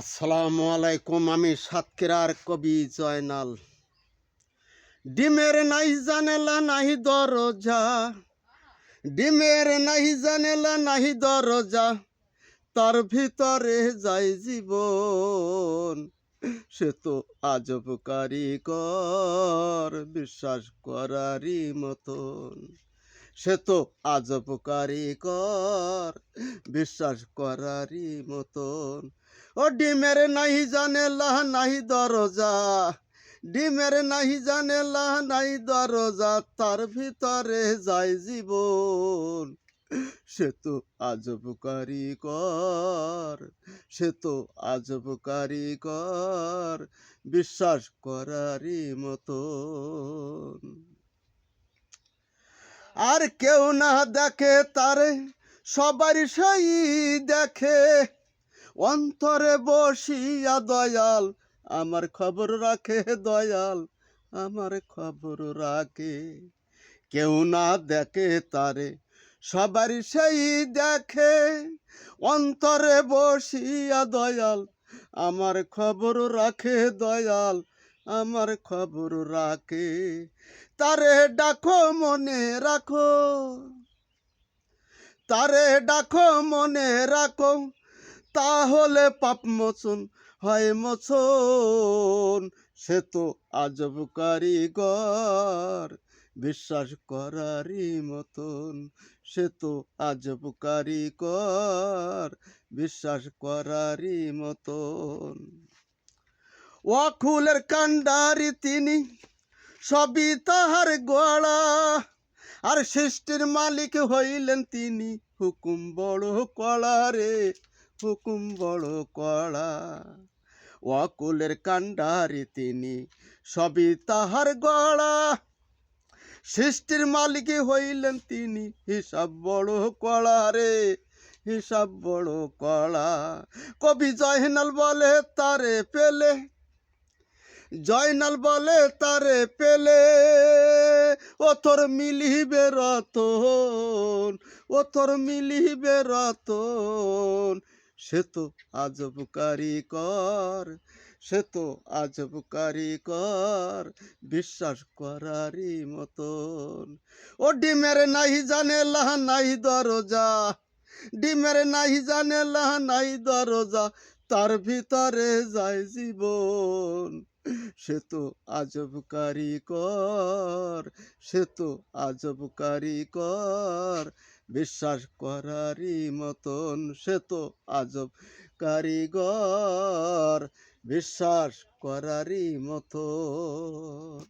আসসালামু আলাইকুম, আমি সাতক্ষীরার কবি জয়নাল। ডিমের নাই জানেলা নাহি দরজা। ডিমের নাহি জানেলা নাহি দরজা। তার ভিতরে যাই জীবন। সে তো আজব কারিগর, বিশ্বাস করারই মতন। সে তো আজব কারিগর বিশ্বাস করারই মতন। ও ডিমের নাহি জানে, লাহ নাহি দরজা। ডিমের নাহি জানে, লাহ নাহি দরজা, তার ভিতরে যায় জীবন। সে তো আজব কারিগর সে তো আজব কারিগর বিশ্বাস করারই মতন। আর কেউ না দেখে, তারে সবারই সেই দেখে। অন্তরে বসিয়া দয়াল, আমার খবর রাখে দয়াল, আমার খবর রাখে। কেউ না দেখে, তারে সবারই সেই দেখে। অন্তরে বসিয়া দয়াল, আমার খবর রাখে দয়াল আমার খবর রাখে, তারে ডাকো মনে রাখো। তারে ডাকো মনে রাখো, তাহলে পাপ মোচন হয় মোচন। সে তো আজব কারিগর, বিশ্বাস করারই মতন। সে তো আজব কারিগর, বিশ্বাস করারই মতন। ওয়াকুলের কান্ডারি তিনি, সবই তাহার গড়া। আর সৃষ্টির মালিক হইলেন তিনি, হুকুম বড় কড়া রে, হুকুম বড় কড়া। ওয়াকুলের কান্ডারি তিনি, সবই তাহার গড়া। সৃষ্টির মালিক হইলেন তিনি, হিসাব বড় কড়া রে, হিসাব বড় কড়া। কবি জয়নাল বলে, তারে পেলে জয়নাল বলে তারে পেলে, ও তোর মিলিবে রতন, ও তোর মিলিবে রতন। সে তো আজব কারিকর সে তো আজব কারিকর বিশ্বাস করারই মতন। ও ডিমের নাহি জানে, লাহা নাই দরজা, ডিমের নাহি জানে, লাহা নাই দরজা, তার ভিতরে যায় জীবন। সে তো আজব কারিকর সে তো আজব কারিকর বিশ্বাস করারই মতন সে তো আজব কারিগর বিশ্বাস করারই মতন।